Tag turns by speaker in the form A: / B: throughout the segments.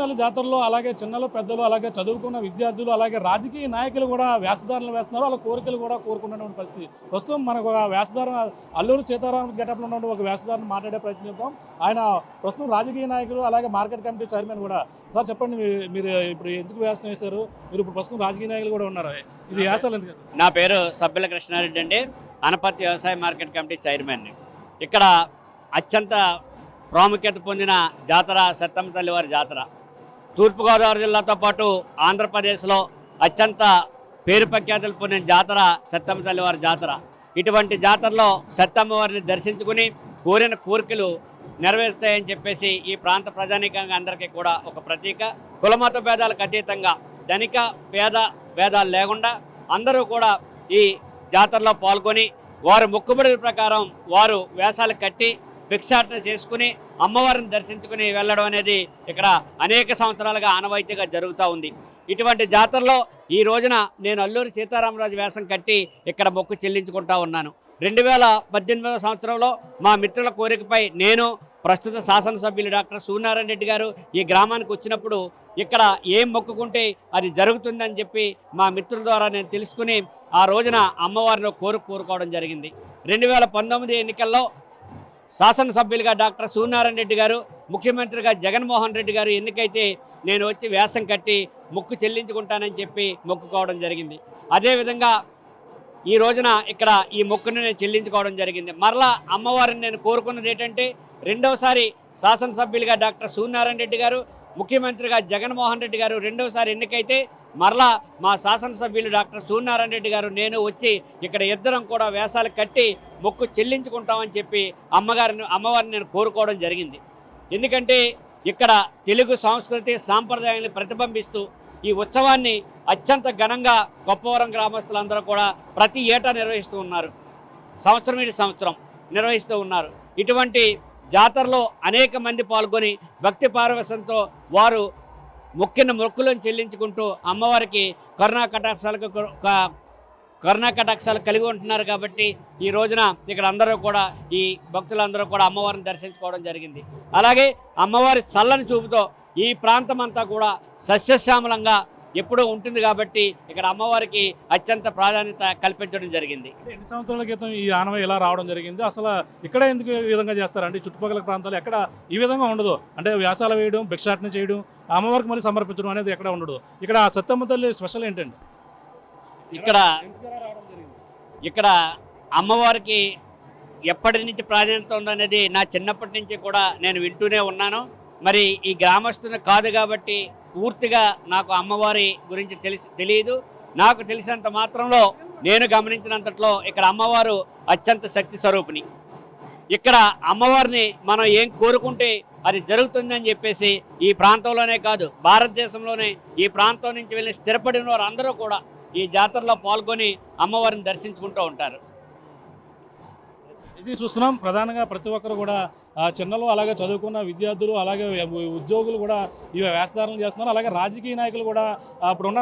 A: సత్తెంపల్లి జాతరలో అలాగే చిన్నలు పెద్దలు అలాగే చదువుకున్న విద్యార్థులు అలాగే రాజకీయ నాయకులు కూడా వేషధారణలు వేస్తున్నారు. వాళ్ళ కోరికలు కూడా కోరుకున్నటువంటి పరిస్థితి. ప్రస్తుతం మనకు ఒక వేషధారణ అల్లూరు సీతారాం గెటప్లో ఉన్నటువంటి ఒక వేషధారణ మాట్లాడే ప్రయత్నిద్దాం ఆయన ప్రస్తుతం రాజకీయ నాయకులు అలాగే మార్కెట్ కమిటీ చైర్మన్ కూడా. సార్ చెప్పండి మీ- మీరు ఇప్పుడు ఎందుకు వేషం వేశారు? మీరు ఇప్పుడు ప్రస్తుతం రాజకీయ నాయకులు కూడా ఉన్నారు. ఇది వేసాలు ఎందుకు?
B: నా పేరు సభ్యుల కృష్ణారెడ్డి అండి. అనపర్తి వ్యవసాయ మార్కెట్ కమిటీ చైర్మన్. ఇక్కడ అత్యంత ప్రాముఖ్యత పొందిన జాతర సత్తమ్మ తల్లివారి జాతర. తూర్పుగోదావరి జిల్లాతో పాటు ఆంధ్రప్రదేశ్లో అత్యంత పేరు ప్రఖ్యాతులు పొందిన జాతర సత్తమ్మ తల్లివారి జాతర. ఇటువంటి జాతరలో సత్తమ్మవారిని దర్శించుకుని కోరిన కోరికలు నెరవేరుతాయని చెప్పేసి ఈ ప్రాంత ప్రజానీకంగా అందరికీ కూడా ఒక ప్రతీక. కులమత భేదాలకు అతీతంగా ధనిక పేద భేదాలు లేకుండా అందరూ కూడా ఈ జాతరలో పాల్గొని వారు మొక్కుబడుల ప్రకారం వారు వేషాలు కట్టి భిక్షాటన చేసుకుని అమ్మవారిని దర్శించుకుని వెళ్ళడం అనేది ఇక్కడ అనేక సంవత్సరాలుగా ఆనవాయితీగా జరుగుతూ ఉంది. ఇటువంటి జాతరలో ఈ రోజున నేను అల్లూరి సీతారామరాజు వేషం కట్టి ఇక్కడ మొక్కు చెల్లించుకుంటా ఉన్నాను. రెండు వేల పద్దెనిమిదవ సంవత్సరంలో మా మిత్రుల కోరికపై నేను ప్రస్తుత శాసనసభ్యులు డాక్టర్ సూర్యనారాయణ రెడ్డి గారు ఈ గ్రామానికి వచ్చినప్పుడు ఇక్కడ ఏం మొక్కుకుంటే అది జరుగుతుందని చెప్పి మా మిత్రుల ద్వారా నేను తెలుసుకుని ఆ రోజున అమ్మవారిని కోరుకు కోరుకోవడం జరిగింది. రెండు వేల పంతొమ్మిది ఎన్నికల్లో శాసనసభ్యులుగా డాక్టర్ సూర్యనారాయణ రెడ్డి గారు ముఖ్యమంత్రిగా జగన్మోహన్ రెడ్డి గారు ఎన్నికైతే నేను వచ్చి వ్యాసం కట్టి మొక్కు చెల్లించుకుంటానని చెప్పి మొక్కుకోవడం జరిగింది. అదేవిధంగా ఈ రోజున ఇక్కడ ఈ మొక్కును నేను చెల్లించుకోవడం జరిగింది. మరలా అమ్మవారిని నేను కోరుకున్నది ఏంటంటే రెండవసారి శాసనసభ్యులుగా డాక్టర్ సూర్యనారాయణ రెడ్డి గారు ముఖ్యమంత్రిగా జగన్మోహన్ రెడ్డి గారు రెండవసారి ఎన్నికైతే మరలా మా శాసనసభ్యులు డాక్టర్ సూర్యనారాయణ రెడ్డి గారు నేను వచ్చి ఇక్కడ ఇద్దరం కూడా వేషాలు కట్టి మొక్కు చెల్లించుకుంటామని చెప్పి అమ్మగారిని అమ్మవారిని నేను కోరుకోవడం జరిగింది. ఎందుకంటే ఇక్కడ తెలుగు సంస్కృతి సాంప్రదాయాన్ని ప్రతిబింబిస్తూ ఈ ఉత్సవాన్ని అత్యంత ఘనంగా గొప్పవరం గ్రామస్తులందరూ కూడా ప్రతి ఏటా నిర్వహిస్తూ ఉన్నారు. సంవత్సరం ఇటు సంవత్సరం నిర్వహిస్తూ ఉన్నారు. ఇటువంటి జాతరలో అనేక మంది పాల్గొని భక్తి పారవశంతో వారు మొక్కిన మొక్కులను చెల్లించుకుంటూ అమ్మవారికి కరుణా కటాక్షాలకు కరుణా కటాక్షాలు కలిగి ఉంటున్నారు కాబట్టి ఈ రోజున ఇక్కడ అందరూ కూడా ఈ భక్తులందరూ కూడా అమ్మవారిని దర్శించుకోవడం జరిగింది. అలాగే అమ్మవారి చల్లని చూపుతో ఈ ప్రాంతం అంతా కూడా సస్యశ్యామలంగా ఎప్పుడూ ఉంటుంది కాబట్టి ఇక్కడ అమ్మవారికి అత్యంత ప్రాధాన్యత కల్పించడం జరిగింది.
A: ఎన్ని సంవత్సరాల క్రితం ఈ ఆనవాయి ఇలా రావడం జరిగింది? అసలు ఇక్కడ ఎందుకు ఈ విధంగా చేస్తారు? అంటే చుట్టుపక్కల ప్రాంతాలు ఎక్కడ ఈ విధంగా ఉండదు. అంటే వ్యాసాలు వేయడం భిక్షాటన చేయడం అమ్మవారికి మళ్ళీ సమర్పించడం అనేది ఎక్కడ ఉండదు. ఇక్కడ సత్తమ్మ తల్లి స్పెషల్ ఏంటండి?
B: ఇక్కడ ఇక్కడ అమ్మవారికి ఎప్పటి నుంచి ప్రాధాన్యత ఉందనేది నా చిన్నప్పటి నుంచి కూడా నేను వింటూనే ఉన్నాను. మరి ఈ గ్రామస్తుని కాదు కాబట్టి పూర్తిగా నాకు అమ్మవారి గురించి తెలిసి తెలియదు. నాకు తెలిసినంత మాత్రంలో నేను గమనించినంతట్లో ఇక్కడ అమ్మవారు అత్యంత శక్తి స్వరూపిణి. ఇక్కడ అమ్మవారిని మనం ఏం కోరుకుంటే అది జరుగుతుందని చెప్పేసి ఈ ప్రాంతంలోనే కాదు భారతదేశంలోనే ఈ ప్రాంతం నుంచి వెళ్ళి స్థిరపడిన వారు అందరూ కూడా ఈ జాతరలో పాల్గొని అమ్మవారిని దర్శించుకుంటూ ఉంటారు.
A: ఇది చూస్తున్నాం. ప్రధానంగా ప్రతి ఒక్కరు కూడా చిన్నలు అలాగే చదువుకున్న విద్యార్థులు అలాగే ఉద్యోగులు కూడా ఈ వేషధారణలు చేస్తున్నారు. అలాగే రాజకీయ నాయకులు కూడా అప్పుడున్న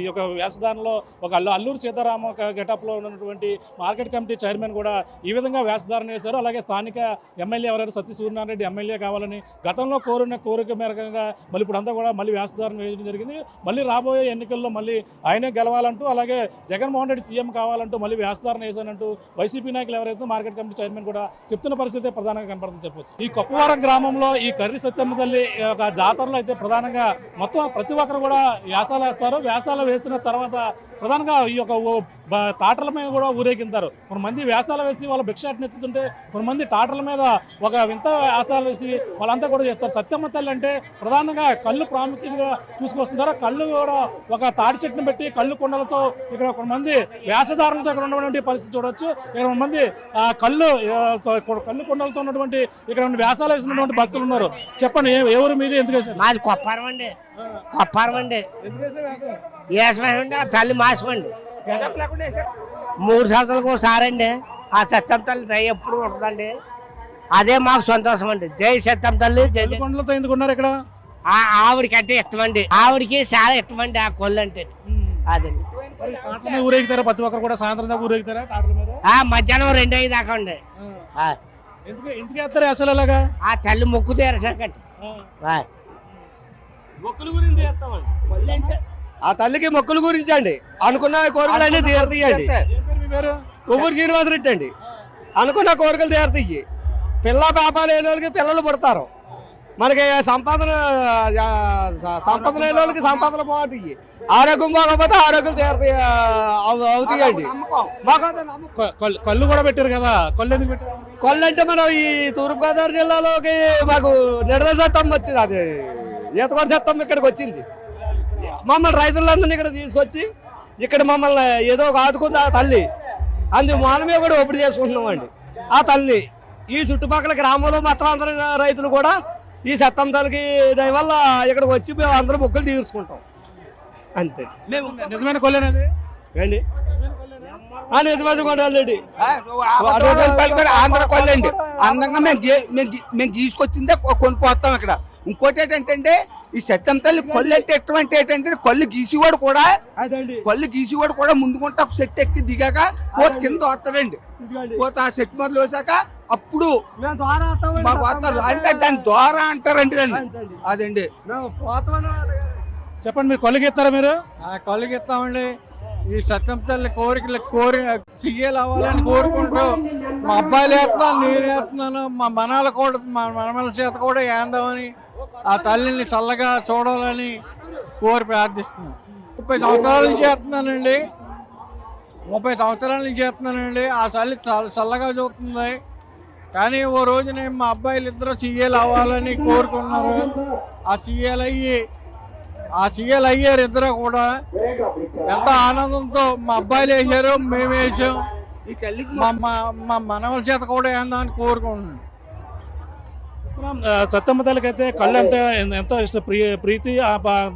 A: ఈ యొక్క వేషధారణలో ఒక అల్లు అల్లూరు సీతారామ గెటప్లో ఉన్నటువంటి మార్కెట్ కమిటీ చైర్మన్ కూడా ఈ విధంగా వేషధారణ చేశారు. అలాగే స్థానిక ఎమ్మెల్యే ఎవరైనా సత్య రెడ్డి ఎమ్మెల్యే కావాలని గతంలో కోరిన కోరిక మేరకంగా మళ్ళీ ఇప్పుడు అంతా కూడా మళ్ళీ వేషధారణ వేయడం జరిగింది. మళ్ళీ రాబోయే ఎన్నికల్లో మళ్ళీ ఆయనే గెలవాలంటూ అలాగే జగన్మోహన్ రెడ్డి సీఎం కావాలంటూ మళ్ళీ వేషధారణ వేశానంటూ వైసీపీ నాయకులు ఎవరైతే మార్కెట్ కమిటీ చైర్మన్ కూడా చెప్తున్న పరిస్థితి ప్రధానంగా కనపడుతుంది. చెప్పొచ్చు. ఈ కొప్పవరం గ్రామంలో ఈ కర్రి సత్యమ్మ తల్లి యొక్క జాతరలో అయితే ప్రధానంగా మొత్తం ప్రతి ఒక్కరు కూడా వ్యాసాలు వేస్తారు. వ్యాసాలు వేసిన తర్వాత ప్రధానంగా ఈ యొక్క ఓ- మీద కూడా ఊరేగింతారు. కొంతమంది వ్యాసాలు వేసి వాళ్ళ భిక్షాటన ఎత్తుతుంటే కొంతమంది తాటల మీద ఒక వింత వ్యాసాలు వేసి వాళ్ళంతా కూడా చేస్తారు. సత్యమ్మ తల్లి అంటే ప్రధానంగా కళ్ళు ప్రాముఖ్యంగా చూసుకొస్తుంటారు. కళ్ళు కూడా ఒక తాటి చెట్టును పెట్టి కళ్ళు కొండలతో ఇక్కడ కొంతమంది వ్యాసదారులతో ఇక్కడ ఉన్నటువంటి పరిస్థితి చూడొచ్చు. ఇక్కడ కొంతమంది ఆ, కళ్ళు కళ్ళు కొండలతో ఉన్నటువంటి ఇక్కడ ఉన్న వ్యాసాలు వేసినటువంటి భక్తులు ఉన్నారు. చెప్పండి ఎవరు మీది? ఎందుకు
C: మాది కొప్పారం అండి కొప్పారం అండి ఆ తల్లి మాసం అండి మూడు సంవత్సరాలకు ఒకసారి అండి. ఆ సత్యం తల్లి దయ ఎప్పుడు ఉంటుందండి. అదే మాకు సంతోషం అండి. జై సత్యం తల్లి జై
A: కొండలతో ఎందుకు ఉన్నారు ఇక్కడ?
C: ఆ ఆవిడకి అంటే ఇష్టం అండి ఆవిడకి చాలా ఇష్టం అండి ఆ కొల్లు అంటే. అదండి.
A: ఊరేగుతారా? ప్రతి ఒక్కరు కూడా సాయంత్రం దాకా ఊరేగుతారా?
C: మధ్యాహ్నం రెండు ఐదు దాకా అండి
A: ఎందుకు ఇంటికి వేస్తారు అసలు అలాగా?
C: ఆ తల్లి మొక్కు.
D: మొక్కుల గురించి చేస్తామండి. ఆ తల్లికి మొక్కుల గురించి అండి. అనుకున్న కోరికలు అన్ని తీరుతాయండి
A: ఏం పేరు మీ పేరు?
D: కొవ్వూరు శ్రీనివాసరెడ్డి అండి. అనుకున్న కోరికలు తీరుతాయి. పిల్ల పాప లేని వాళ్ళకి పిల్లలు పుడతారు. మనకి సంపాదన సంపద లేని వాళ్ళకి సంపాదన బాగుంటాయి ఆరోగ్యం బాగోకపోతే ఆరోగ్యం అవుతాయండి.
A: కళ్ళు కూడా పెట్టారు కదా? కళ్ళు ఎందుకు పెట్టారు?
D: కొల్లు అంటే మనం ఈ తూర్పుగోదావరి జిల్లాలోకి మాకు నిడదల సత్తం వచ్చింది. అది ఈతకొండ సత్తం ఇక్కడికి వచ్చింది. మమ్మల్ని రైతులందరినీ ఇక్కడ తీసుకొచ్చి ఇక్కడ మమ్మల్ని ఏదో ఒక ఆదుకుంది ఆ తల్లి. అందు మానమే కూడా ఒప్పుడు చేసుకుంటున్నామండి. ఆ తల్లి ఈ చుట్టుపక్కల గ్రామంలో మొత్తం అందరు రైతులు కూడా ఈ సత్తం తల్లికి దాని వల్ల ఇక్కడికి వచ్చి మేము అందరం మొక్కలు తీర్చుకుంటాం. అంతే.
A: నిజమైన కొల్లేనది
D: కొండాలండి
E: ఆంధ్ర కొల్లండి. అందంగా మేము గీ- మేము కొనుక్కొస్తాం ఇక్కడ. ఇంకోటి ఏంటంటే ఈ సత్యం తల్లి కొల్లు అంటే ఎటువంటి ఏంటంటే కొల్లు గీసివాడు కూడా
D: అదండి.
E: కొల్లు గీసివాడు కూడా ముందుకుంటే ఒక సెట్ ఎక్కి దిగాక కోత కింద వస్తాడండి. కోత ఆ సెట్ మొదలు వేసాక అప్పుడు అంటే దాని ద్వారా అంటారండి దాన్ని. అదండి.
A: చెప్పండి మీరు కొల్లుకి ఇస్తారా మీరు?
F: కలుగిస్తామండి ఈ సత్యం తల్లి కోరికలు కోరి సీఎల్ అవ్వాలని కోరుకుంటూ మా అబ్బాయిలు వేస్తున్నాను నేను వేస్తున్నాను మా మనవాళ్ళ కూడా మా మనమల చేత కూడా ఏందామని ఆ తల్లిని చల్లగా చూడాలని కోరి ప్రార్థిస్తున్నాను ముప్పై సంవత్సరాల నుంచి చేస్తున్నానండి. ముప్పై సంవత్సరాల నుంచి చేస్తున్నానండి. ఆ తల్లి చల్లగా చూస్తుంది. కానీ ఓ రోజు నేను మా అబ్బాయిలు ఇద్దరు సీఏలు అవ్వాలని కోరుకున్నారు. ఆ సీఏలు అయ్యి ఆ సీఏలు అయ్యారు ఇద్దరు కూడా. ఎంత ఆనందంతో మా అబ్బాయిలు వేసారు మేము వేసాం మా మనవల చేత కూడా వేద్దామని కోరుకుంటున్నాం.
A: ఆ, అయితే కళ్ళు ఎంత ఎంతో ఇష్ట ప్రీ ప్రీతి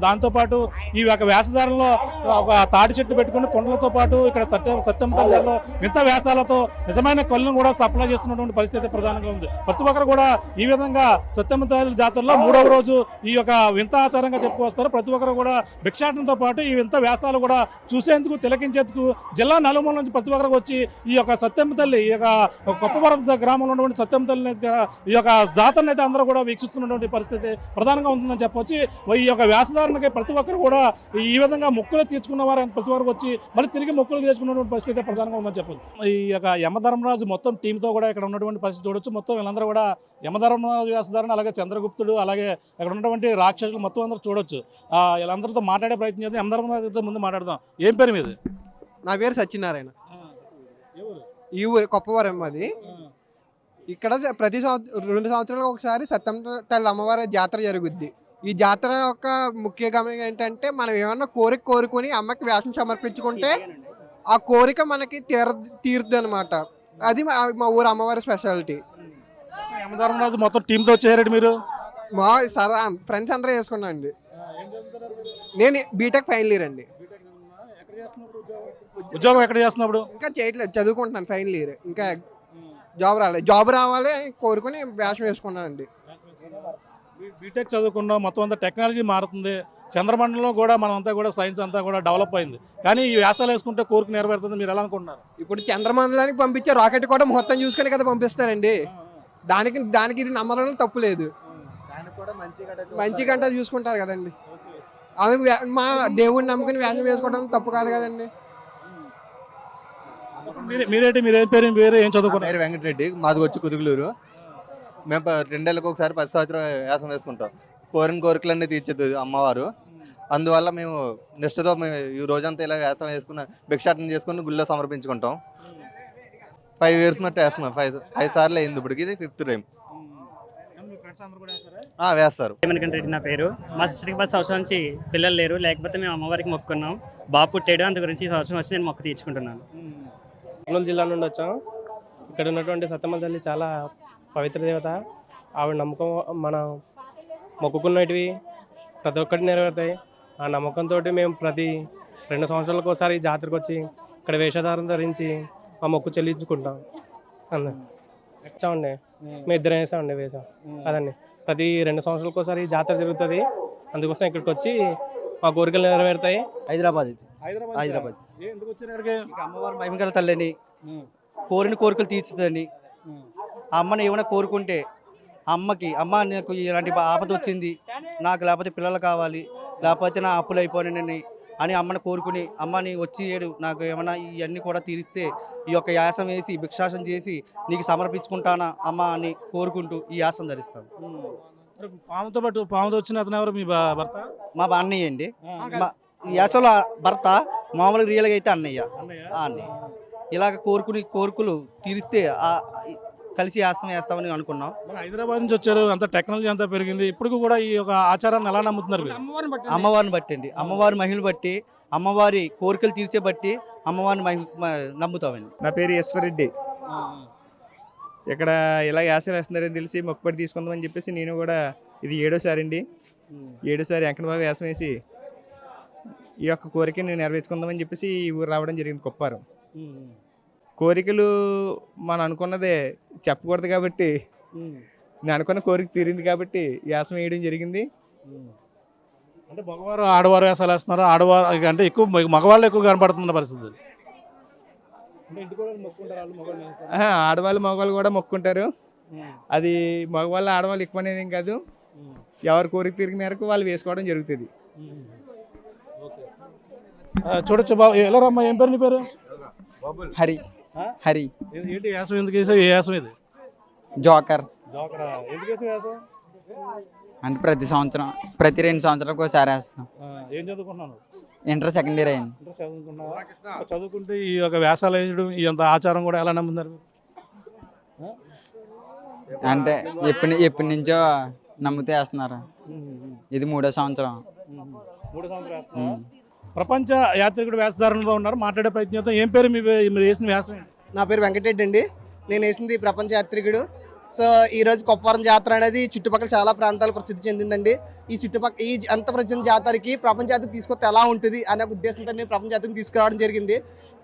A: దాంతోపాటు ఈ యొక్క వేషధారంలో ఒక తాటి చెట్టు పెట్టుకుని కొండలతో పాటు ఇక్కడ సత్య సత్యమ్మ తల్లిలో వింత వేషాలతో నిజమైన కళ్ళను కూడా సప్లై చేస్తున్నటువంటి పరిస్థితి ప్రధానంగా ఉంది. ప్రతి ఒక్కరు కూడా ఈ విధంగా సత్యమ్మ తల్లి జాతరలో మూడవ రోజు ఈ యొక్క వింత ఆచారంగా చెప్పుకొస్తారు. ప్రతి ఒక్కరు కూడా భిక్షాటంతో పాటు ఈ వింత వేషాలు కూడా చూసేందుకు తిలకించేందుకు జిల్లా నలుమూల నుంచి ప్రతి ఒక్కరికి వచ్చి ఈ యొక్క సత్యమ్మ తల్లి ఈ యొక్క కొప్పవరం గ్రామంలో ఉన్నటువంటి సత్యమ్మ తల్లి ఈ యొక్క జాతరని అయితే అందరూ కూడా వీక్షిస్తున్నటువంటి పరిస్థితి ప్రధానంగా ఉంటుందని చెప్పొచ్చు. ఈ యొక్క వేషధారణకి ప్రతి ఒక్కరు కూడా ఈ విధంగా మొక్కులు తీర్చుకున్న వారు ప్రతి ఒక్కరు వచ్చి మళ్ళీ తిరిగి మొక్కులు తీర్చుకున్నటువంటి పరిస్థితి ప్రధానంగా ఉందని చెప్పొచ్చు. ఈ యొక్క యమధర్మరాజు మొత్తం టీంతో కూడా ఇక్కడ ఉన్నటువంటి పరిస్థితి చూడొచ్చు. మొత్తం వీళ్ళందరూ కూడా యమధర్మరాజు వేషధారణ అలాగే చంద్రగుప్తుడు అలాగే అక్కడ ఉన్నటువంటి రాక్షసులు మొత్తం అందరూ చూడొచ్చు. వీళ్ళందరితో మాట్లాడే ప్రయత్నం చేద్దాం. యమధర్మరాజుతో ముందు మాట్లాడదాం. ఏం పేరు మీది?
G: నా పేరు సత్యనారాయణ. ఈ ఊరు కొప్పవరం అది ఇక్కడ ప్రతి సంవత్సరం రెండు సంవత్సరాలకు ఒకసారి సత్యం తల్లి అమ్మవారి జాతర జరుగుద్ది. ఈ జాతర యొక్క ముఖ్య గమనం ఏంటంటే మనం ఏమన్నా కోరిక కోరుకొని అమ్మకి వేషం సమర్పించుకుంటే ఆ కోరిక మనకి తీర తీరుద్ది అనమాట అది మా మా ఊరు అమ్మవారి స్పెషాలిటీ.
A: యమధర్మరాజు మొత్తం టీంతో వచ్చారండి మీరు?
G: మా సరదా ఫ్రెండ్స్ అందరూ వేసుకున్నాం అండి. నేను బీటెక్ ఫైనల్ ఇయర్ అండి.
A: ఉద్యోగం ఎక్కడ చేస్తున్నప్పుడు?
G: ఇంకా చేయట్లేదు చదువుకుంటున్నాను ఫైనల్ ఇయర్. ఇంకా జాబ్ రాలేదు జాబ్ రావాలి అని కోరుకుని వేషం వేసుకున్నానండి.
A: బీటెక్ చదువుకున్నాం మొత్తం అంతా టెక్నాలజీ మారుతుంది. చంద్రమండలంలో కూడా మనం అంతా కూడా సైన్స్ అంతా కూడా డెవలప్ అయింది. కానీ ఈ వ్యాసాలు వేసుకుంటే కోరిక నెరవేరుతుంది మీరు ఎలా అనుకుంటున్నారు?
G: ఇప్పుడు చంద్రమండలానికి పంపించే రాకెట్ కూడా మొత్తం చూసుకుని కదా పంపిస్తారండి. దానికి దానికి ఇది నమ్మడంలో తప్పు లేదు. మంచి గంట చూసుకుంటారు కదండి. అందుకు మా దేవుడిని నమ్ముకుని వేషం వేసుకోవడం తప్పు కాదు కదండి.
A: మీరేంటి? మీరు ఏం పేరు? వేరే ఏం చదువుకున్నారు?
H: పేరు వెంకటరెడ్డి. మాది వచ్చి కుదుగులూరు. మేము ప- రెండేళ్ళకి ఒకసారి పది సంవత్సరం వ్యాసం వేసుకుంటాం. కోరిన కోరికలన్నీ తీర్చేది అమ్మవారు. అందువల్ల మేము నిష్ఠతో మేము ఈ రోజంతా ఇలా వ్యాసం వేసుకున్న భిక్షాటన చేసుకుని గుళ్ళో సమర్పించుకుంటాం. ఫైవ్ ఇయర్స్ మట్టి వేస్తున్నాం. ఫైవ్ ఐదు సార్లు అయింది ఇప్పటికి. ఇది ఫిఫ్త్ టైం వేస్తారు?
I: రెడ్డి నా పేరు. మా సిస్టర్కి పది సంవత్సరాల నుంచి పిల్లలు లేరు. లేకపోతే మేము అమ్మవారికి మొక్కున్నాం బాబు పుట్టాడు. అందు గురించి ఈ సంవత్సరం వచ్చి నేను మొక్కు తీర్చుకుంటున్నాను.
J: కర్నూలు జిల్లా నుండి వచ్చాం. ఇక్కడ ఉన్నటువంటి సత్తమ్మ తల్లి చాలా పవిత్ర దేవత. ఆవిడ నమ్మకం మనం మొక్కుకున్నటివి ప్రతి ఒక్కటి నెరవేరుతాయి. ఆ నమ్మకంతో మేము ప్రతి రెండు సంవత్సరాలకు ఒకసారి జాతరకు వచ్చి ఇక్కడ వేషధారం ధరించి ఆ మొక్కు చెల్లించుకుంటాం. అంతే వచ్చామండి. మేము ఇద్దరం వేసామండి వేసాం. అదండి. ప్రతి రెండు సంవత్సరాలకు ఒకసారి జాతర జరుగుతుంది. అందుకోసం ఇక్కడికి వచ్చి మా కోరికలు నెరవేరుతాయి?
E: హైదరాబాద్
A: హైదరాబాద్
E: హైదరాబాద్.
A: ఏ, ఎందుకు వచ్చారు ఇక్కడికి?
E: అమ్మవారు మహిమగల తల్లిని కోరిన కోరికలు తీర్చుదని ఆ అమ్మని ఏమైనా కోరుకుంటే
K: అమ్మకి అమ్మ నాకు ఇలాంటి ఆపద వచ్చింది నాకు లేకపోతే పిల్లలు కావాలి లేకపోతే నా అప్పులు అయిపోయినాయని అని అమ్మని కోరుకుని అమ్మని వచ్చి ఏడు నాకు ఏమైనా ఇవన్నీ కూడా తీరిస్తే ఈ యొక్క యాసం వేసి భిక్షాసం చేసి నీకు సమర్పించుకుంటానా అమ్మ అని కోరుకుంటూ ఈ యాసం ధరిస్తాను
A: మరి పాముతో పాటు పాముతో వచ్చిన అతను ఎవరు? మీ భ- భర్త?
K: మా అన్నయ్య అండి. మా ఈ యాసంలో భర్త మామూలుగా రియల్గా అయితే అన్నయ్య.
A: అన్నయ్య?
K: ఆ అన్నయ్య. ఇలాగ కోరుకుని కోరుకులు తీరిస్తే ఆ- కలిసి యాసం వేస్తామని అనుకున్నాం.
A: మరి హైదరాబాద్ నుంచి వచ్చారు అంత టెక్నాలజీ అంతా పెరిగింది. ఇప్పుడు కూడా ఈ యొక్క ఆచారాన్ని ఎలా నమ్ముతున్నారు మీరు?
K: అమ్మవారిని బట్టి అండి. అమ్మవారి మహిళ బట్టి అమ్మవారి కోరికలు తీర్చే బట్టి అమ్మవారిని మహి మ- నమ్ముతామండి.
L: నా పేరు ఈశ్వరెడ్డి ఇక్కడ ఇలా యాసలు వేస్తున్నారని తెలిసి మొక్కుబడి తీసుకుందామని చెప్పేసి నేను కూడా ఇది ఏడోసారి అండి ఏడోసారి వెంకటబాబు యాసం వేసి ఈ యొక్క కోరికని నెరవేర్చుకుందామని చెప్పేసి ఈ ఊరు రావడం జరిగింది కొప్పారం. కోరికలు మనం అనుకున్నదే చెప్పకూడదు కాబట్టి నేను అనుకున్న కోరిక తీరింది కాబట్టి యాసం వేయడం జరిగింది.
A: అంటే మగవారు ఆడవారు వేసాలు వేస్తున్నారు? ఆడవారు అంటే ఎక్కువ మగ- మగవాళ్ళు ఎక్కువ కనపడుతున్న పరిస్థితి అంటే ఇంటి కూడా మొక్కుంటారు వాళ్ళు మగవాళ్ళు వేస్తారు.
L: ఆహా, ఆడవాళ్ళు మగవాళ్ళు కూడా మొక్కుంటారు. అది మగవాళ్ళు ఆడవాళ్ళు ఎక్కువ అనేది ఏం కాదు. ఎవరి కోరిక తీరిక మేరకు వాళ్ళు వేసుకోవడం జరుగుతుంది.
A: చూడొచ్చు బాబు. ఎలా రమ్మా? ఏం పేరు నీ పేరు?
M: హరి? హరి.
A: ఏ- ఏంటి యాసం ఎందుకు వేసావు? ఏ యాసం ఇది?
M: జోకర్.
A: జోకరా. ఎందుకు వేసావు యాసం
M: అంటే ప్రతి సంవత్సరం ప్రతి రెండు సంవత్సరాలకు ఒకసారి వేస్తాం.
A: ఆ, ఏం చదువుకున్నాను
M: ఇంటర్ సెకండ్ ఇయర్ అయింది
A: చదువుకున్నావా చదువుకుంటే ఈ యొక్క వ్యాసాలు వేయడం ఈ అంత ఆచారం కూడా ఎలా నమ్ముతున్నారు మీరు?
M: అంటే ఎప్పటి ఎప్పటి నుంచో నమ్ముతే వేస్తున్నారు ఇది మూడో సంవత్సరం
A: మూడు? ప్రపంచ యాత్రికుడు వేషధారణలో ఉన్నారు మాట్లాడే ప్రయత్నం. ఏం పేరు మీ మీరు వేసిన వ్యాసం?
C: నా పేరు వెంకటరెడ్డి అండి నేను వేసింది ప్రపంచ యాత్రికుడు సో ఈ రోజు కొప్పవరం జాతర అనేది చుట్టుపక్కల చాలా ప్రాంతాలు ప్రసిద్ధి చెందిందండి. ఈ చుట్టుపక్కల ఈ అంత ప్రజల జాతరకి ప్రపంచ జాతర తీసుకొస్తే ఎలా ఉంటుంది అనే ఒక ఉద్దేశంతో నేను ప్రపంచ జాతరకు తీసుకురావడం జరిగింది.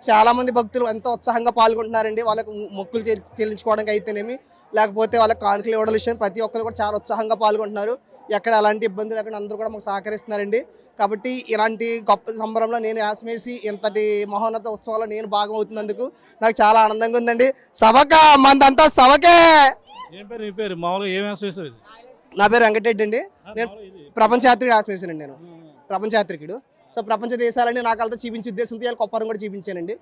C: చాలామంది భక్తులు ఎంతో ఉత్సాహంగా పాల్గొంటున్నారండి. వాళ్ళకు మొక్కులు చెల్లించుకోవడానికి అయితేనేమి లేకపోతే వాళ్ళకి కానుకలు ఇవ్వడం విషయం ప్రతి ఒక్కరు కూడా చాలా ఉత్సాహంగా పాల్గొంటున్నారు. ఎక్కడ అలాంటి ఇబ్బంది లేకుండా అందరూ కూడా మాకు సహకరిస్తున్నారండి. కాబట్టి ఇలాంటి గొప్ప సంబరంలో నేను ఆశమేసి ఇంతటి మహోన్నత ఉత్సవంలో నేను భాగం అవుతున్నందుకు నాకు చాలా ఆనందంగా ఉందండి. సభక మందంతా సభకే
A: ఏం పేరు? మీ పేరు? మామూలుగా ఏం వ్యాసం వేసావు ఇది?
C: నా పేరు వెంకటరెడ్డి అండి. నేను
A: మామూలుగా ఇది.
C: ప్రపంచ యాత్రికుడు యాసమేసానండి నేను.
A: ఆ,
C: ప్రపంచ యాత్రికుడు. సో ప్రపంచ దేశాలని నాకు అంతా చూపించే ఉద్దేశంతో ఇవాళ కొప్పరం కూడా చూపించానండి.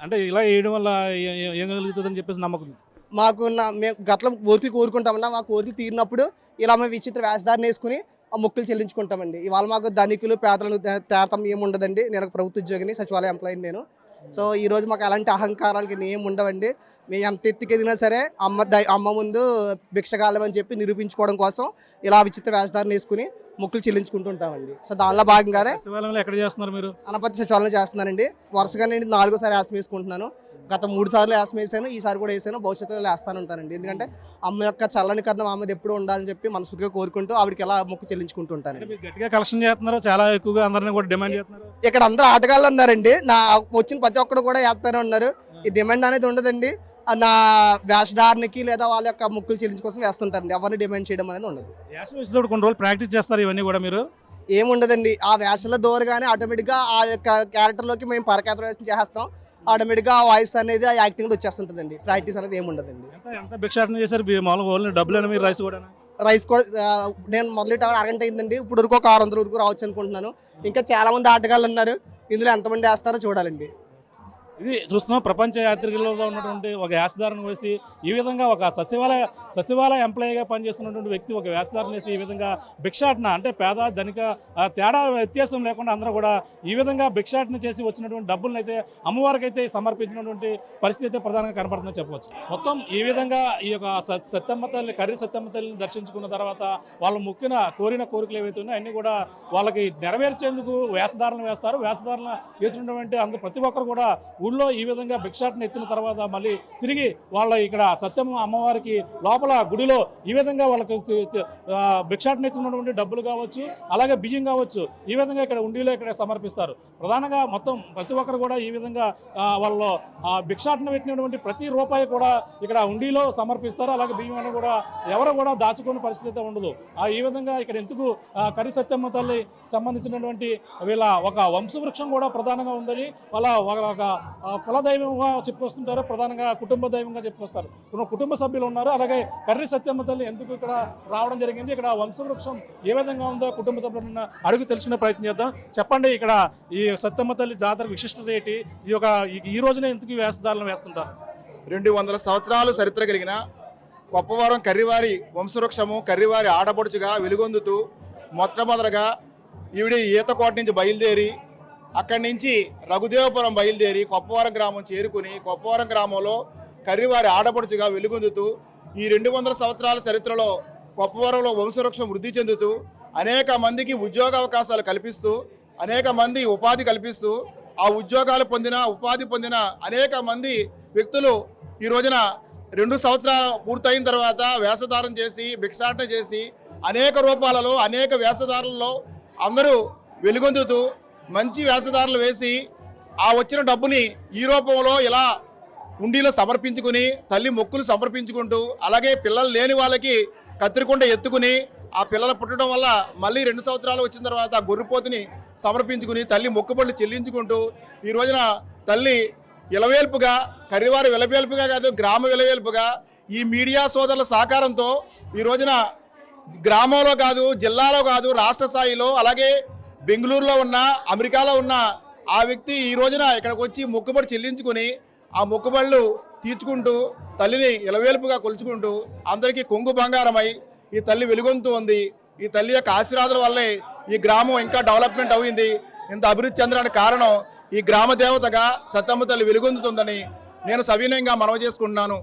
A: అంటే ఇలా వేయడం వల్ల ఏ- ఏ- ఏం కలుగుతుందని చెప్పేసి నమ్మకం
C: మాకు నా మేము గట్ల కోరికలు కోరుకుంటామన్నా మా కోరికలు తీరినప్పుడు ఇలా మేము విచిత్ర వేషధారణ వేసుకుని ఆ మొక్కులు చెల్లించుకుంటామండి. ఇవాళ మాకు ధనికులు పేదలు తే- తేరతం ఏమి ఉండదండి నేను ఒక ప్రభుత్వ ఉద్యోగిని సచివాలయ ఎంప్లాయీ నేను. సో ఈ రోజు మాకు అలాంటి అహంకారాలకి ఏం ఉండవండి. మేము ఎంత ఎత్తుకెదిగినా సరే అమ్మ అమ్మ ముందు భిక్షగాలం అని చెప్పి నిరూపించుకోవడం కోసం ఇలా విచిత్ర వేషధారణ వేసుకుని మొక్కులు చెల్లించుకుంటుంటామండి. సో దానిలో భాగంగానే
A: ఎక్కడ చేస్తున్నారు మీరు?
C: అనపతి సచివాలయం చేస్తున్నానండి. వరుసగా నేను నాలుగోసారి యాసం వేసుకుంటున్నాను. గత మూడు సార్లు యాసం వేసాను ఈసారి కూడా వేసాను భవిష్యత్తులో వేస్తాను ఉంటానండి ఎందుకంటే అమ్మ యొక్క చల్లని కర్ణం ఆమెది ఎప్పుడు ఉండాలని చెప్పి మనస్ఫూర్తిగా కోరుకుంటూ ఆవిడకి ఎలా మొక్కు చెల్లించుకుంటూ
A: మీరు గట్టిగా కలెక్షన్ చేస్తున్నారు చాలా ఎక్కువగా అందరిని కూడా డిమాండ్ చేస్తున్నారు.
C: ఇక్కడ అందరూ ఆటగాళ్ళు ఉన్నారండి నా వచ్చిన ప్రతి ఒక్కరు కూడా వేస్తూనే ఉన్నారు. ఈ డిమాండ్ అనేది ఉండదండి. నా వేషధారణకి లేదా వాళ్ళ యొక్క ముక్కులు చెల్లించు కోసం వేస్తుంటారండి. ఎవరిని డిమాండ్ చేయడం అనేది ఉండదు.
A: కొన్ని రోజులు ప్రాక్టీస్ చేస్తారు ఇవన్నీ కూడా మీరు?
C: ఏముండదండి. ఆ వేషంలో దూరగానే ఆటోమేటిక్గా ఆ యొక్క క్యారెక్టర్లోకి మేము పరకాయ ప్రవేశం చేస్తాం ఆటోమేటిక్గా ఆ వాయిస్ అనేది ఆ యాక్టింగ్ వచ్చేస్తుంటుందండి. ప్రాక్టీస్ అనేది ఏమి ఉండదండి
A: ఎంత భిక్షాటన చేశారు? మామూలుగా ఓన్లీ డబ్బులు మీరు రైస్ కూడా
C: రైస్ కూడా నేను మొదలెట్ట అరగంట అయిందండి. ఇప్పుడు వరకు ఒక ఆరు వందల వరకు రావచ్చు అనుకుంటున్నాను. ఇంకా చాలా మంది ఆటగాళ్ళు ఉన్నారు. ఇందులో ఎంతమంది వేస్తారో చూడాలండి.
A: ఇది చూస్తున్నాం ప్రపంచ యాత్రికులలో ఉన్నటువంటి ఒక వేషధారణ వేసి ఈ విధంగా ఒక సచివాలయ సచివాలయ ఎంప్లాయీగా పనిచేస్తున్నటువంటి వ్యక్తి ఒక వేసధారణ వేసి ఈ విధంగా భిక్షాటన అంటే పేద ధనిక తేడా వ్యత్యాసం లేకుండా అందరూ కూడా ఈ విధంగా భిక్షాటన చేసి వచ్చినటువంటి డబ్బులను అయితే అమ్మవారికి అయితే సమర్పించినటువంటి పరిస్థితి అయితే ప్రధానంగా కనపడుతుందని చెప్పవచ్చు. మొత్తం ఈ విధంగా ఈ యొక్క సత్యమ్మ తల్లి కర్రీ సత్యమ్మ తల్లిని దర్శించుకున్న తర్వాత వాళ్ళు మొక్కిన కోరిన కోరికలు ఏవైతే ఉన్నాయో అన్ని కూడా వాళ్ళకి నెరవేర్చేందుకు వేసధారణ వేస్తారు. వేసధారణ వేసినటువంటి అందరూ ప్రతి ఒక్కరు కూడా గుళ్ళో ఈ విధంగా భిక్షాటన ఎత్తిన తర్వాత మళ్ళీ తిరిగి వాళ్ళ ఇక్కడ సత్యమ్మ అమ్మవారికి లోపల గుడిలో ఈ విధంగా వాళ్ళకి భిక్షాటన ఎత్తున్నటువంటి డబ్బులు కావచ్చు అలాగే బియ్యం కావచ్చు ఈ విధంగా ఇక్కడ ఉండిలో ఇక్కడ సమర్పిస్తారు. ప్రధానంగా మొత్తం ప్రతి ఒక్కరు కూడా ఈ విధంగా వాళ్ళు భిక్షాటన పెట్టినటువంటి ప్రతి రూపాయి కూడా ఇక్కడ ఉండిలో సమర్పిస్తారు. అలాగే బియ్యం అని కూడా ఎవరు కూడా దాచుకునే పరిస్థితి అయితే ఉండదు. ఆ ఈ విధంగా ఇక్కడ ఎందుకు కరి సత్యమ్మ తల్లి సంబంధించినటువంటి వీళ్ళ ఒక వంశవృక్షం కూడా ప్రధానంగా ఉందని వాళ్ళ ఒక- కులదైవంగా కుల చెప్పుకొస్తుంటారు ప్రధానంగా కుటుంబ దైవంగా చెప్పుకొస్తారు. ఇప్పుడు కుటుంబ సభ్యులు ఉన్నారు అలాగే కర్రీ సత్యమ్మ తల్లి ఎందుకు ఇక్కడ రావడం జరిగింది ఇక్కడ వంశవృక్షం ఏ విధంగా ఉందో కుటుంబ సభ్యులను అడుగు తెలుసుకునే ప్రయత్నం చేద్దాం. చెప్పండి ఇక్కడ ఈ సత్యమ్మ తల్లి జాతర విశిష్టత ఏంటి? ఈ యొక్క ఈ- రోజునే రోజున ఎందుకు ఈ వేషధారణ వేస్తుంటారు?
N: రెండు వందల సంవత్సరాలు చరిత్ర కలిగిన గొప్పవరం కర్రివారి వంశవృక్షము కర్రివారి ఆడపడుచుగా వెలుగొందుతూ మొట్టమొదటగా ఈవిడ ఈతకోట నుంచి బయలుదేరి అక్కడి నుంచి రఘుదేవపురం బయలుదేరి కొప్పవరం గ్రామం చేరుకుని కొప్పవరం గ్రామంలో కర్రివారి ఆడపడుచుగా వెలుగొందుతూ ఈ రెండు వందల సంవత్సరాల చరిత్రలో కొప్పవరంలో వంశవృక్షం వృద్ధి చెందుతూ అనేక మందికి ఉద్యోగ అవకాశాలు కల్పిస్తూ అనేక మంది ఉపాధి కల్పిస్తూ ఆ ఉద్యోగాలు పొందిన ఉపాధి పొందిన అనేక మంది వ్యక్తులు ఈ రోజున రెండు సంవత్సరాలు పూర్తయిన తర్వాత వేషధారం చేసి భిక్షాటన చేసి అనేక రూపాలలో అనేక వేషధారులలో అందరూ వెలుగొందుతూ మంచి వేషధారులు వేసి ఆ వచ్చిన డబ్బుని ఈ రూపంలో ఇలా ఉండీలో సమర్పించుకుని తల్లి మొక్కులు సమర్పించుకుంటూ అలాగే పిల్లలు లేని వాళ్ళకి కత్తిరికొండ ఎత్తుకుని ఆ పిల్లలు పుట్టడం వల్ల మళ్ళీ రెండు సంవత్సరాలు వచ్చిన తర్వాత ఆ గొర్రెపోతుని సమర్పించుకుని తల్లి మొక్కుబళ్ళు చెల్లించుకుంటూ ఈ రోజున తల్లి విలవేల్పుగా కరివారి విలవేల్పుగా కాదు గ్రామ విలవేల్పుగా ఈ మీడియా సోదరుల సహకారంతో ఈ రోజున గ్రామంలో కాదు జిల్లాలో కాదు రాష్ట్ర స్థాయిలో అలాగే బెంగళూరులో ఉన్న అమెరికాలో ఉన్న ఆ వ్యక్తి ఈ రోజున ఇక్కడికి వచ్చి మొక్కుబడి చెల్లించుకుని ఆ మొక్కుబళ్ళు తీర్చుకుంటూ తల్లిని ఇలవేలుపుగా కొలుచుకుంటూ అందరికీ కొంగు బంగారమై ఈ తల్లి వెలుగొంతు ఉంది. ఈ తల్లి యొక్క ఆశీర్వాదాల వల్లే ఈ గ్రామం ఇంకా డెవలప్మెంట్ అయింది. ఇంత అభివృద్ధి చెందడానికి కారణం ఈ గ్రామ దేవతగా సత్తమ్మ తల్లి వెలుగొందుతుందని నేను సవినయంగా మనవి చేసుకుంటున్నాను.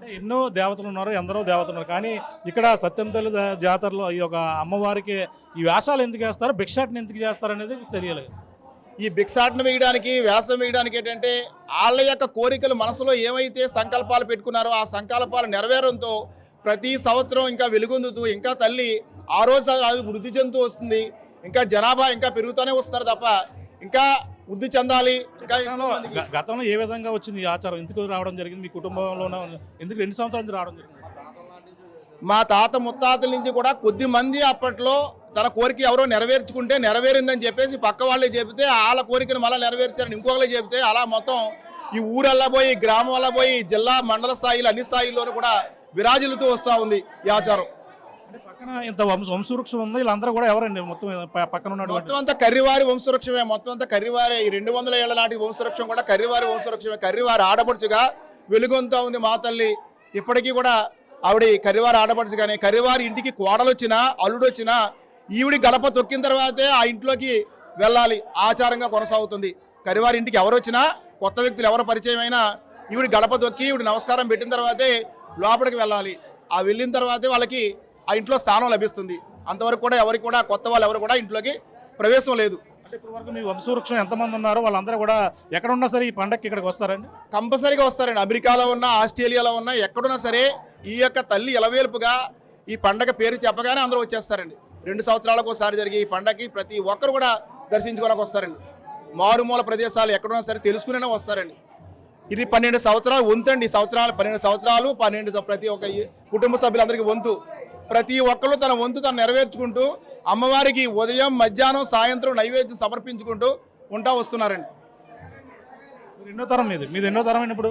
A: అంటే ఎన్నో దేవతలు ఉన్నారు ఎందరో దేవతలు ఉన్నారు. కానీ ఇక్కడ సత్యం తల్లి జాతరలో ఈ యొక్క అమ్మవారికి ఈ వేషాలు ఎందుకు వేస్తారు భిక్షాటన ఎందుకు చేస్తారు అనేది తెలియలేదు.
N: ఈ భిక్షాటన వేయడానికి వ్యాసం వేయడానికి ఏంటంటే వాళ్ళ యొక్క కోరికలు మనసులో ఏమైతే సంకల్పాలు పెట్టుకున్నారో ఆ సంకల్పాలు నెరవేరంతో ప్రతి సంవత్సరం ఇంకా వెలుగొందుతూ ఇంకా తల్లి ఆ రోజు ఆ రోజు వృద్ధి చెందుతూ వస్తుంది. ఇంకా జనాభా ఇంకా పెరుగుతూనే వస్తున్నారు తప్ప ఇంకా వృద్ధి చెందాలి.
A: గతంలో ఏ విధంగా వచ్చింది ఈ ఆచారం? ఎందుకు రావడం జరిగింది? మీ కుటుంబంలో ఎందుకు రెండు సంవత్సరాల నుంచి రావడం జరిగింది?
N: మా తాత ముత్తాతల నుంచి కూడా కొద్ది మంది అప్పట్లో తన కోరిక ఎవరో నెరవేర్చుకుంటే నెరవేరిందని చెప్పేసి పక్క వాళ్ళే చెబితే వాళ్ళ కోరికను మళ్ళీ నెరవేర్చారని ఇంకొకరే చెబితే అలా మొత్తం ఈ ఊరల్లా పోయి గ్రామం పోయి జిల్లా మండల స్థాయిలో అన్ని స్థాయిల్లోనూ కూడా విరాజిల్లుతూ వస్తూ ఉంది ఈ ఆచారం.
A: పక్కన ఇంత వంశ వంశవృక్షం ఉంది వీళ్ళందరూ కూడా ఎవరండి? మొత్తం పక్కన ఉన్నటువంటి
N: మొత్తం అంతా కర్రివారి వంశవృక్షమే మొత్తం అంతా కర్రివారే. ఈ రెండు వందల ఏళ్ళ నాటి వంశవృక్షం కూడా కర్రివారి వంశవృక్షమే. కర్రివారి ఆడపడుచుగా వెలుగొంతా ఉంది మా తల్లి. ఇప్పటికీ కూడా ఆవిడ కర్రివారి ఆడపడుచు కానీ కర్రివారి ఇంటికి కోడలు వచ్చినా అల్లుడు వచ్చినా ఈవిడి గడప తొక్కిన తర్వాతే ఆ ఇంట్లోకి వెళ్ళాలి. ఆచారంగా కొనసాగుతుంది. కరివారి ఇంటికి ఎవరు వచ్చినా కొత్త వ్యక్తులు ఎవరు పరిచయం అయినా ఈవిడ గడప తొక్కి ఈవిడ నమస్కారం పెట్టిన తర్వాతే లోపలికి వెళ్ళాలి. ఆ వెళ్ళిన తర్వాతే వాళ్ళకి ఆ ఇంట్లో స్థానం లభిస్తుంది. అంతవరకు కూడా ఎవరికి కూడా కొత్త వాళ్ళు ఎవరు కూడా ఇంట్లోకి ప్రవేశం లేదు.
A: అంటే ఇప్పటి వరకు మీ వంశవృక్షం ఎంతమంది ఉన్నారో వాళ్ళందరూ కూడా ఎక్కడ ఉన్నా సరే ఈ పండగకి ఇక్కడికి వస్తారండి?
N: కంపల్సరీగా వస్తారండి. అమెరికాలో ఉన్న ఆస్ట్రేలియాలో ఉన్న ఎక్కడున్నా సరే ఈ యొక్క తల్లి ఎలవేల్పుగా ఈ పండగ పేరు చెప్పగానే అందరూ వచ్చేస్తారండి. రెండు సంవత్సరాలకు ఒకసారి జరిగే ఈ పండగకి ప్రతి ఒక్కరు కూడా దర్శించుకోవడానికి వస్తారండి. మారుమూల ప్రదేశాలు ఎక్కడున్నా సరే తెలుసుకునే వస్తారండి. ఇది పన్నెండు సంవత్సరాలు వంతండి. ఈ సంవత్సరాలు పన్నెండు సంవత్సరాలు పన్నెండు ప్రతి ఒక్క కుటుంబ సభ్యులందరికీ వంతు. ప్రతి ఒక్కరు తన వంతు తను నెరవేర్చుకుంటూ అమ్మవారికి ఉదయం మధ్యాహ్నం సాయంత్రం నైవేద్యం సమర్పించుకుంటూ ఉంటా వస్తున్నారండి.
A: ఎన్నో తరం మీది? మీది ఎన్నో తరం అండి ఇప్పుడు?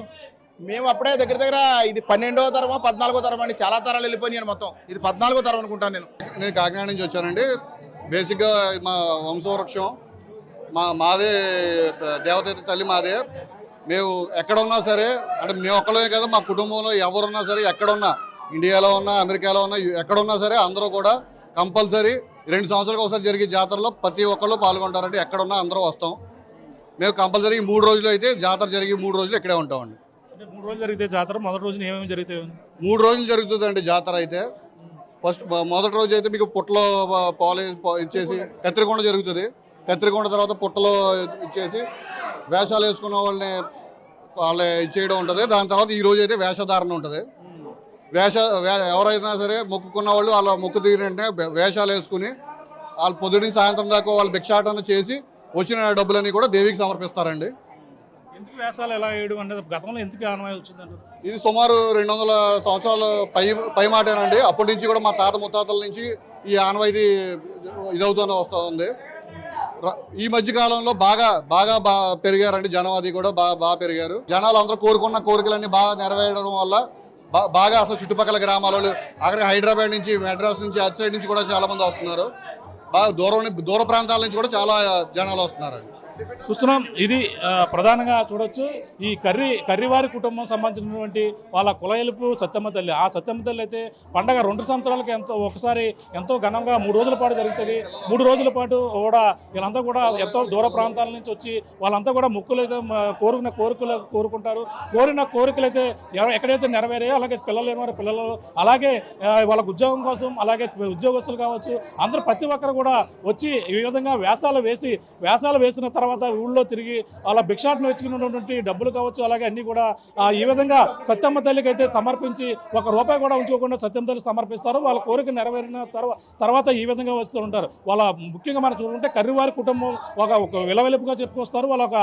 N: మేము అప్పుడే దగ్గర దగ్గర ఇది పన్నెండో తరమా పద్నాలుగో తరం అండి. చాలా తరాలు వెళ్ళిపోయినాయి మొత్తం. ఇది పద్నాలుగో తరం అనుకుంటాను నేను.
O: నేను కాకినాడ నుంచి వచ్చానండి. బేసిక్గా మా వంశవృక్షం మా మాదే దేవత తల్లి మాదే. మేము ఎక్కడున్నా సరే అంటే మేము ఒక్కలే కదా మా కుటుంబంలో ఎవరున్నా సరే ఎక్కడున్నా ఇండియాలో ఉన్నా అమెరికాలో ఉన్నా ఎక్కడున్నా సరే అందరూ కూడా కంపల్సరీ రెండు సంవత్సరాలకు ఒకసారి జరిగే జాతరలో ప్రతి ఒక్కళ్ళు పాల్గొంటారంటే ఎక్కడున్నా అందరూ వస్తాం. మేము కంపల్సరీ మూడు రోజులు అయితే జాతర జరిగి మూడు రోజులు ఇక్కడే ఉంటామండి.
A: మూడు రోజులు జరిగితే జాతర మొదటి రోజున ఏమేమి జరుగుతాయి?
O: మూడు రోజులు జరుగుతుందండి జాతర అయితే. ఫస్ట్ మొదటి రోజు అయితే మీకు పుట్టలో ప- పాలు ప- ఇచ్చేసి కత్తిరికొండ జరుగుతుంది. కత్తిరికొండ తర్వాత పుట్టలో ఇచ్చేసి వేషాలు వేసుకున్న వాళ్ళని వాళ్ళే ఇచ్చేయడం ఉంటుంది. దాని తర్వాత ఈ రోజు అయితే వేషధారణ ఉంటుంది. వేష వే- ఎవరైనా సరే మొక్కుకున్న వాళ్ళు వాళ్ళ మొక్కు వే- వేషాలు వేసుకుని వాళ్ళు పొద్దున్న సాయంత్రం దాకా వాళ్ళు భిక్షాటన చేసి వచ్చిన డబ్బులన్నీ కూడా దేవికి సమర్పిస్తారండి.
A: ఎందుకు వేషాలు ఎలా వేయడం గతంలో ఎందుకు ఆనవాయి వచ్చిందండి?
O: ఇది సుమారు రెండు వందల సంవత్సరాల పై పై మాటేనండి. అప్పటి నుంచి కూడా మా తాత ముత్తాతల నుంచి ఈ ఆనవాయితీ ఇదవుతూనే వస్తూ ఉంది. ఈ మధ్య కాలంలో బాగా బాగా బాగా పెరిగారండి జనం అది కూడా బాగా బాగా పెరిగారు. జనాలు అందరూ కోరుకున్న కోరికలన్నీ బాగా నెరవేరడం వల్ల బాగా అసలు చుట్టుపక్కల గ్రామాలలో అక్కడ హైదరాబాద్ నుంచి మెడ్రాస్ నుంచి అటు సైడ్ నుంచి కూడా చాలా మంది వస్తున్నారు. బాగా దూరం దూర ప్రాంతాల నుంచి కూడా చాలా జనాలు వస్తున్నారు
A: చూస్తున్నాం. ఇది ప్రధానంగా చూడొచ్చు. ఈ కర్రీ కర్రీవారి కుటుంబం సంబంధించినటువంటి వాళ్ళ కులయలుపు సత్యమ్మ తల్లి. ఆ సత్యమ్మ తల్లి అయితే పండగ రెండు సంవత్సరాలకి ఎంతో ఒకసారి ఎంతో ఘనంగా మూడు రోజుల పాటు జరుగుతుంది. మూడు రోజుల పాటు కూడా వీళ్ళంతా కూడా ఎంతో దూర ప్రాంతాల నుంచి వచ్చి వాళ్ళంతా కూడా మొక్కులు అయితే కోరుకున్న కోరికలు కోరుకుంటారు. కోరిన కోరికలు అయితే ఎక్కడైతే నెరవేరాయో అలాగే పిల్లలు లేని వారి పిల్లలు అలాగే వాళ్ళకు ఉద్యోగం కోసం అలాగే ఉద్యోగస్తులు కావచ్చు అందరూ ప్రతి ఒక్కరు కూడా వచ్చి ఈ విధంగా వ్యాసాలు వేసి వ్యాసాలు వేసిన తర్వాత తర్వాత ఊళ్ళో తిరిగి అలా భిక్షాటన వెచ్చుకున్నటువంటి డబ్బులు కావచ్చు అలాగే అన్నీ కూడా ఈ విధంగా సత్యమ్మ తల్లికి అయితే సమర్పించి ఒక రూపాయి కూడా ఉంచుకోకుండా సత్యమ్మ తల్లి సమర్పిస్తారు. వాళ్ళ కోరిక నెరవేరిన తర్వాత ఈ విధంగా వస్తూ ఉంటారు. వాళ్ళ ముఖ్యంగా మనం చూసుకుంటే కర్రీవారి కుటుంబం ఒక ఒక విలవెలుపుగా చెప్పుకొస్తారు. వాళ్ళ ఒక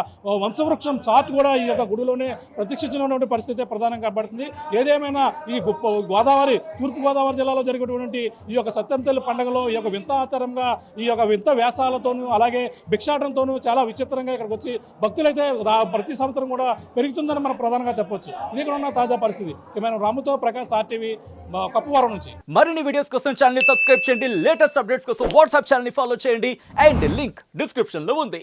A: వంశవృక్షం చాట్ కూడా ఈ యొక్క గుడిలోనే ప్రతిష్ఠించినటువంటి పరిస్థితి ప్రధానంగా కనబడుతుంది. ఏదేమైనా ఈ గొప్ప గోదావరి తూర్పు గోదావరి జిల్లాలో జరిగేటువంటి ఈ యొక్క సత్యం తల్లి పండుగలో ఈ యొక్క వింత ఆచారంగా ఈ యొక్క వింత వ్యాసాలతోనూ అలాగే భిక్షాటంతోనూ చాలా విచిత్రంగా ఇక్కడికి వచ్చి భక్తులైతే రా ప్రతి సంవత్సరం కూడా పెరుగుతుందని మనం ప్రధానంగా చెప్పొచ్చు. ఇది ఇక్కడ ఉన్న తాజా పరిస్థితి. ఇక మనం రాముతో ప్రకాష్ ఆర్టీవీ కప్పవరం నుంచి.
P: మరిన్ని వీడియోస్ కోసం ఛానల్ సబ్స్క్రైబ్ చేయండి. లేటెస్ట్ అప్డేట్స్ కోసం వాట్సాప్ ఛానల్ ఫాలో చేయండి. అండ్ లింక్ డిస్క్రిప్షన్లో ఉంది.